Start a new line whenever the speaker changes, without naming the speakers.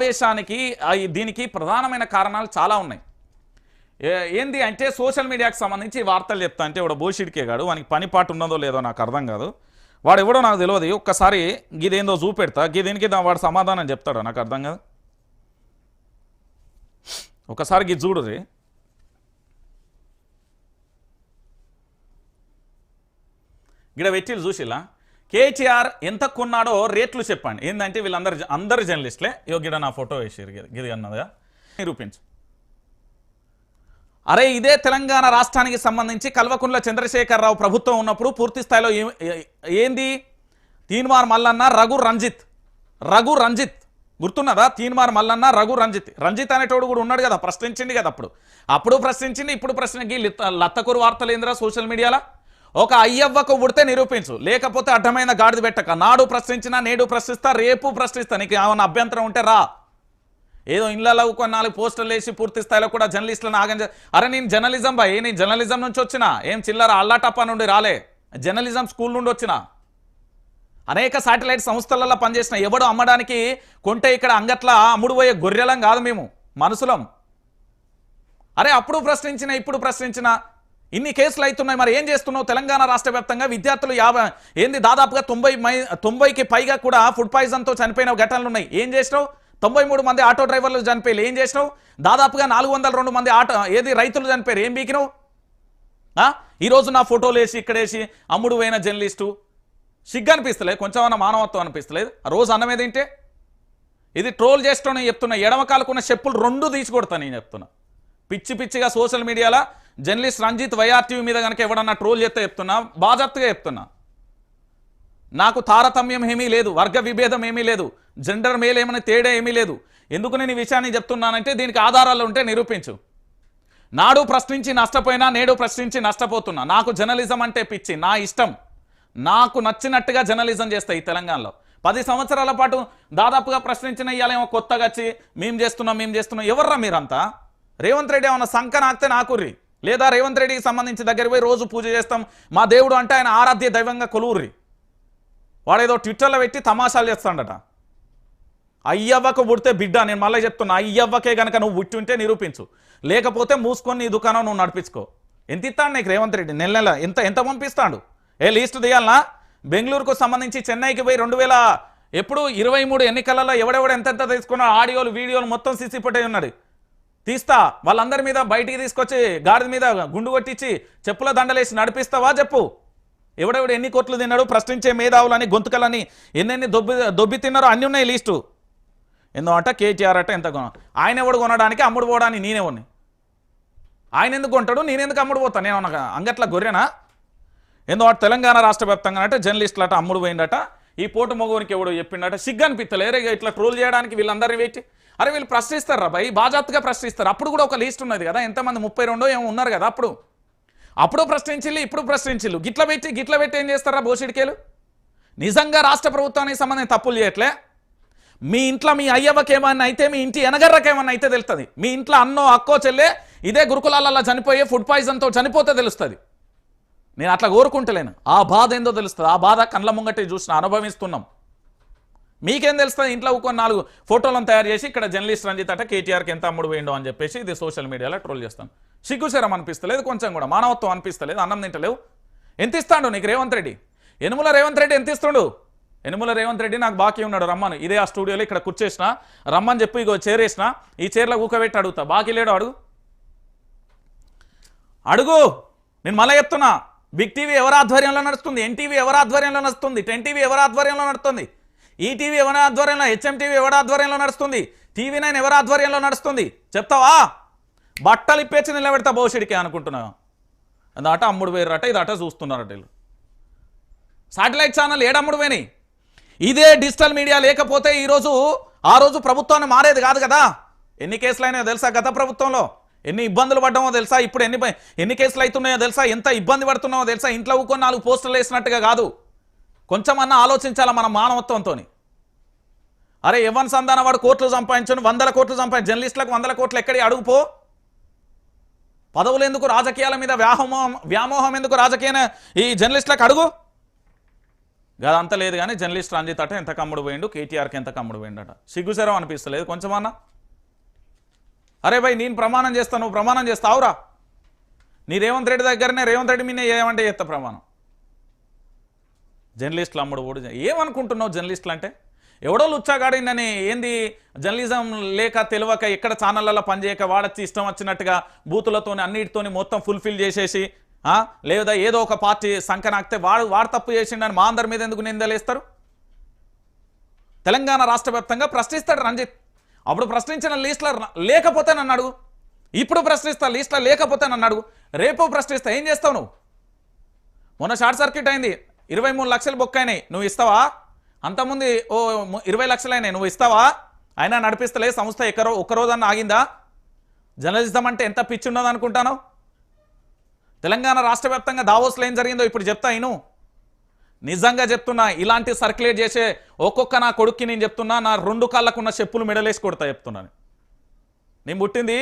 సమావేశానికి దీనికి ప్రధానమైన కారణాలు చాలా ఉన్నాయి. ఏ- ఏంది అంటే సోషల్ మీడియాకి సంబంధించి వార్తలు చెప్తా అంటే ఇప్పుడు బోషిడికే కాడు వానికి పని పాటు ఉన్నదో లేదో నాకు అర్థం కాదు. వాడు ఎవడో నాకు తెలియదు ఒక్కసారి గిదేందో చూపెడతా గిదేనికి వాడు సమాధానం చెప్తాడు నాకు అర్థం కాదు. ఒకసారి గిది చూడుది గిడ వెట్టిలు చూసిలా? కేటీఆర్ ఎంత కొన్నాడో రేట్లు చెప్పండి. ఏంటంటే వీళ్ళందరు అందరు జర్నలిస్టులే. యోగిడ నా ఫోటో వేసారు గిది అన్నదా నిరూపించు. అరే ఇదే తెలంగాణ రాష్ట్రానికి సంబంధించి కల్వకుంట్ల చంద్రశేఖరరావు ప్రభుత్వం ఉన్నప్పుడు పూర్తి స్థాయిలో ఏంది? తీన్మార్ మల్లన్న రఘు రంజిత్. రఘు రంజిత్. గుర్తున్నదా? తీన్మార్ మల్లన్న రఘు రంజిత్. రంజిత్ అనేటోడు కూడా ఉన్నాడు కదా ప్రశ్నించింది కదా అప్పుడు. అప్పుడు ప్రశ్నించింది ఇప్పుడు ప్రశ్నకి లత్తకూరు వార్తలు ఏందిరా సోషల్ మీడియాలో? ఒక అయ్యవ్వకు ఉడితే నిరూపించు. లేకపోతే అడ్డమైన గాడిద పెట్టక. నాడు ప్రశ్నించినా నేడు ప్రశ్నిస్తా రేపు ప్రశ్నిస్తా. నీకు ఏమైనా అభ్యంతరం ఉంటే రా. ఏదో ఇళ్ళలో కొన్ని నాలుగు పోస్టర్లు వేసి పూర్తి స్థాయిలో కూడా జర్నలిస్టులను ఆగం అరే నేను జర్నలిజం బాయ్ నేను జర్నలిజం నుంచి వచ్చిన? ఏం చిల్లర అల్లాటప్ప నుండి రాలే. జర్నలిజం స్కూల్ నుండి వచ్చిన? అనేక శాటిలైట్ సంస్థలలో పనిచేసిన ఎవడు అమ్మడానికి కొంటే ఇక్కడ అంగట్ల అమ్ముడు పోయే గొర్రెలం కాదు మేము. మనుషులం. అరే అప్పుడు ప్రశ్నించిన ఇప్పుడు ప్రశ్నించిన ఇన్ని కేసులు అవుతున్నాయి. మరి ఏం చేస్తున్నావు? తెలంగాణ రాష్ట్ర వ్యాప్తంగా విద్యార్థులు యాభై ఏంది? దాదాపుగా తొంభై మై తొంభైకి పైగా కూడా ఫుడ్ పాయిజన్తో చనిపోయిన ఘటనలు ఉన్నాయి ఏం చేసినావు? తొంభై మూడు మంది ఆటో డ్రైవర్లు చనిపోయారు ఏం చేసినావు? దాదాపుగా నాలుగు వందల రెండు మంది ఆటో ఏది? రైతులు చనిపోయారు ఏం బీకినావు ఈరోజు నా ఫోటోలు వేసి ఇక్కడేసి అమ్ముడు పోయిన జర్నలిస్టు. సిగ్గు అనిపిస్తలేదు. కొంచెం అన్న మానవత్వం అనిపిస్తలేదు. రోజు అన్నమే తింటే. ఇది ట్రోల్ చేస్తాను చెప్తున్నా. ఎడమ కాలుకున్న చెప్పులు రెండు తీసి కొడతాను నేను చెప్తున్నా. పిచ్చి పిచ్చిగా సోషల్ మీడియాలో జర్నలిస్ట్ రంజిత్ వైఆర్టీవీ మీద కనుక ఎవడన్నా ట్రోల్ చేస్తే చెప్తున్నా బాజాప్తగా చెప్తున్నా. నాకు తారతమ్యం ఏమీ లేదు వర్గ విభేదం ఏమీ లేదు జెండర్ మేల్ ఏమైనా తేడా ఏమీ లేదు. ఎందుకు నేను ఈ విషయాన్ని చెప్తున్నానంటే దీనికి ఆధారాలు ఉంటే నిరూపించు. నాడు ప్రశ్నించి నష్టపోయినా నేడు ప్రశ్నించి నష్టపోతున్నా. నాకు జర్నలిజం అంటే పిచ్చి నా ఇష్టం. నాకు నచ్చినట్టుగా జర్నలిజం చేస్తాయి ఈ తెలంగాణలో. పది సంవత్సరాల పాటు దాదాపుగా ప్రశ్నించిన ఇవ్వాలేమో కొత్తగా వచ్చి మేము చేస్తున్నాం మేము చేస్తున్నాం. ఎవర్రా మీరంతా? రేవంత్ రెడ్డి ఏమన్నా సంక నాకితే నాకుర్రి. లేదా రేవంత్ రెడ్డికి సంబంధించి దగ్గర పోయి రోజు పూజ చేస్తాం. మా దేవుడు అంటే ఆయన ఆరాధ్య దైవంగా కొలువుర్రి. వాడేదో ట్విట్టర్లో పెట్టి తమాషాలు చేస్తాడట. అయ్యవ్వకు పుడితే బిడ్డ నేను మళ్ళీ చెప్తున్నా అయ్యవ్వకే కనుక నువ్వు పుట్టి ఉంటే నిరూపించు. లేకపోతే మూసుకొని నీ దుకాణం నువ్వు నడిపించుకో. ఎంత ఇస్తాడు నీకు రేవంత్ రెడ్డి? నెల నెల ఎంత ఎంత పంపిస్తాడు? ఏ లీస్ట్ తీయాలనా? బెంగళూరుకు సంబంధించి చెన్నైకి పోయి రెండు వేల ఎప్పుడు? ఇరవై మూడు ఎన్నికలలో ఎవడెవడు ఎంతెంత తీసుకున్నాడు? ఆడియోలు వీడియోలు మొత్తం సీసీ ఉన్నాడు ఉన్నది. తీస్తా. వాళ్ళందరి మీద బయటికి తీసుకొచ్చి గాడిద మీద గుండు కొట్టించి చెప్పుల దండలేసి నడిపిస్తావా చెప్పు. ఎవడెవడు ఎన్ని కోట్లు తిన్నాడు ప్రశ్నించే మేధావులని గొంతుకలని ఎన్నెన్ని దొబ్బి దొబ్బి తిన్నారో అన్ని ఉన్నాయి లీస్టు. ఎందో అంట కేటీఆర్ అట ఎంత కొన ఆయన ఎవడు కొనడానికి అమ్ముడు పోవడానికి నేనే ఆయన ఎందుకు కొంటాడు? నేనెందుకు అమ్ముడు పోతాను నేను అంగట్ల గొర్రెనా? ఎందుకంటే తెలంగాణ రాష్ట్ర వ్యాప్తంగా అంటే జర్నలిస్టులు అట అమ్ముడు పోయిందట. ఈ పోటు మగవునికి ఎవడో చెప్పిండట సిగ్గు అనిపిస్తలేరే ఇట్లా ట్రోల్ చేయడానికి వీళ్ళందరినీ పెట్టి అరే వీళ్ళు ప్రశ్నిస్తారు రా భయ్ బాజాత్గా ప్రశ్నిస్తారు. అప్పుడు కూడా ఒక లిస్ట్ ఉన్నది కదా ఎంతమంది? ముప్పై రెండో ఏమో ఉన్నారు కదా అప్పుడు. అప్పుడు ప్రశ్నించిల్లు ఇప్పుడు ప్రశ్నించిల్లు. గిట్ల పెట్టి గిట్ల పెట్టి ఏం చేస్తారా బోసిడికేలు నిజంగా రాష్ట్ర ప్రభుత్వానికి సంబంధించి తప్పులు చేయట్లే? మీ ఇంట్లో మీ అయ్యవ్వకి ఏమన్నా అయితే మీ ఇంటి ఎనగర్రకేమన్నా అయితే తెలుస్తుంది మీ ఇంట్లో అన్నో అక్కో చెల్లె ఇదే గురుకులాలలో చనిపోయే ఫుడ్ పాయిజన్తో చనిపోతే తెలుస్తుంది. నేను అట్లా కోరుకుంటలేను. ఆ బాధ ఏందో తెలుస్తుంది. ఆ బాధ కళ్ళ ముంగటే చూసిన అనుభవిస్తున్నాం. మీకేం తెలుస్తుంది? ఇంట్లో ఒక నాలుగు ఫోటోలను తయారు చేసి ఇక్కడ జర్నలిస్ట్ రంజిత్ అట కేటీఆర్కి ఎంత అమ్ముడు వేయండు అని చెప్పేసి ఇది సోషల్ మీడియాలో ట్రోల్ చేస్తాను సిగ్గుశరం అనిపిస్తలేదు కొంచెం కూడా. మానవత్వం అనిపిస్తలేదు అన్నం తింటలేవు. ఎంత ఇస్తాడు నీకు రేవంత్ రెడ్డి? యనుమల రేవంత్ రెడ్డి ఎంత ఇస్తుండు? యనుమల రేవంత్ రెడ్డి నాకు బాకీ ఉన్నాడు రమ్మను. ఇదే ఆ స్టూడియోలో ఇక్కడ కూర్చేసిన రమ్మని చెప్పి ఇగో చేరేసిన ఈ చీరలో ఊకబెట్టి అడుగుతా. బాకీ లేడు అడుగు. అడుగు! నేను మళ్ళీ చెప్తున్నా. బిగ్ టీవీ ఎవరి ఆధ్వర్యంలో నడుస్తుంది? ఎన్టీవీ ఎవరి ఆధ్వర్యంలో నడుస్తుంది? టెన్ టీవీ ఎవరి ఆధ్వర్యంలో నడుస్తుంది? ఈటీవీ ఎవరి ఆధ్వర్యంలో హెచ్ఎంటీవీ ఎవరి ఆధ్వర్యంలో నడుస్తుంది? టీవీ నైన్ ఎవరి ఆధ్వర్యంలో నడుస్తుంది? చెప్తావా? బట్టలు ఇప్పేసి నిలబెడతా భవిష్యడికి అనుకుంటున్నా అదట అమ్ముడు వేరట ఇదట చూస్తున్నారట వీళ్ళు. సాటిలైట్ ఛానల్ ఏడమ్ముడు పోయినాయి? ఇదే డిజిటల్ మీడియా లేకపోతే ఈరోజు ఆ రోజు ప్రభుత్వాన్ని మారేది కాదు కదా? ఎన్ని కేసులైనా తెలుసా గత ప్రభుత్వంలో? ఎన్ని ఇబ్బందులు పడ్డామో తెలుసా? ఇప్పుడు ఎన్ని ఎన్ని కేసులు అవుతున్నాయో తెలుసా? ఎంత ఇబ్బంది పడుతున్నామో తెలుసా? ఇంట్లో ఊకొని నాలుగు పోస్టులు వేసినట్టుగా కాదు. కొంచెం ఆలోచించాలా మన మానవత్వంతో అరే ఎవన్ సంధాన వాడు కోట్లు సంపాదించను వందల కోట్లు సంపాదించు జర్నలిస్టులకు వందల కోట్లు ఎక్కడి అడుగుపో పదవులు ఎందుకు రాజకీయాల మీద వ్యామోహం వ్యామోహం ఎందుకు రాజకీయ ఈ జర్నలిస్టులకు అడుగు? అంత లేదు కానీ జర్నలిస్ట్ రంజిత్ అట ఎంత కమ్ముడు పోయిండు కేటీఆర్కి ఎంత కమ్ముడు పోయిండట. సిగ్గుసరం అనిపిస్తలేదు కొంచెమన్నా? అరే భయ్ నేను ప్రమాణం చేస్తాను నువ్వు ప్రమాణం చేస్తావురా నీ రేవంత్ రెడ్డి దగ్గరనే రేవంత్ రెడ్డి మీద ఏమంటే చేస్తా ప్రమాణం. జర్నలిస్టులు అమ్ముడు ఓడి ఏమనుకుంటున్నావు జర్నలిస్టులు అంటే? ఎవడో లుచ్చాగాడిందని ఏంది జర్నలిజం లేక తెలియక ఎక్కడ ఛానళ్ళలో పనిచేయక వాడచ్చి ఇష్టం వచ్చినట్టుగా బూతులతోని అన్నిటితోని మొత్తం ఫుల్ఫిల్ చేసేసి లేదా ఏదో ఒక పార్టీ సంకనాక్తే వాడు వాడు తప్పు చేసిండని మా అందరి మీద ఎందుకు నిందలేస్తారు? తెలంగాణ రాష్ట్ర ప్రశ్నిస్తాడు రంజిత్. అప్పుడు ప్రశ్నించిన లిస్టులో ర- లేకపోతే నన్ను అడుగు. ఇప్పుడు ప్రశ్నిస్తా లీస్ట్లో లేకపోతే నన్ను అడుగు. రేపు ప్రశ్నిస్తా. ఏం చేస్తావు నువ్వు? మొన్న షార్ట్ సర్క్యూట్ అయింది. ఇరవై మూడు లక్షలు బుక్ అయినాయి. నువ్వు ఇస్తావా? అంతకుముందు ఓ ఇరవై లక్షలు అయినాయి. నువ్వు ఇస్తావా? అయినా నడిపిస్తలే సంస్థ ఎక్కరో ఒక్కరోజన్న ఆగిందా? జర్నలిజం అంటే ఎంత పిచ్చి ఉన్నదనుకుంటాను? తెలంగాణ రాష్ట్ర వ్యాప్తంగా దావోస్లో ఏం జరిగిందో ఇప్పుడు చెప్తా ఇను. నిజంగా చెప్తున్నా ఇలాంటి సర్క్యులేట్ చేసే ఒక్కొక్క నా కొడుక్కి నేను చెప్తున్నా నా రెండు కాళ్ళకున్న చెప్పులు మెడలేసి కొడతా చెప్తున్నాను నేను పుట్టింది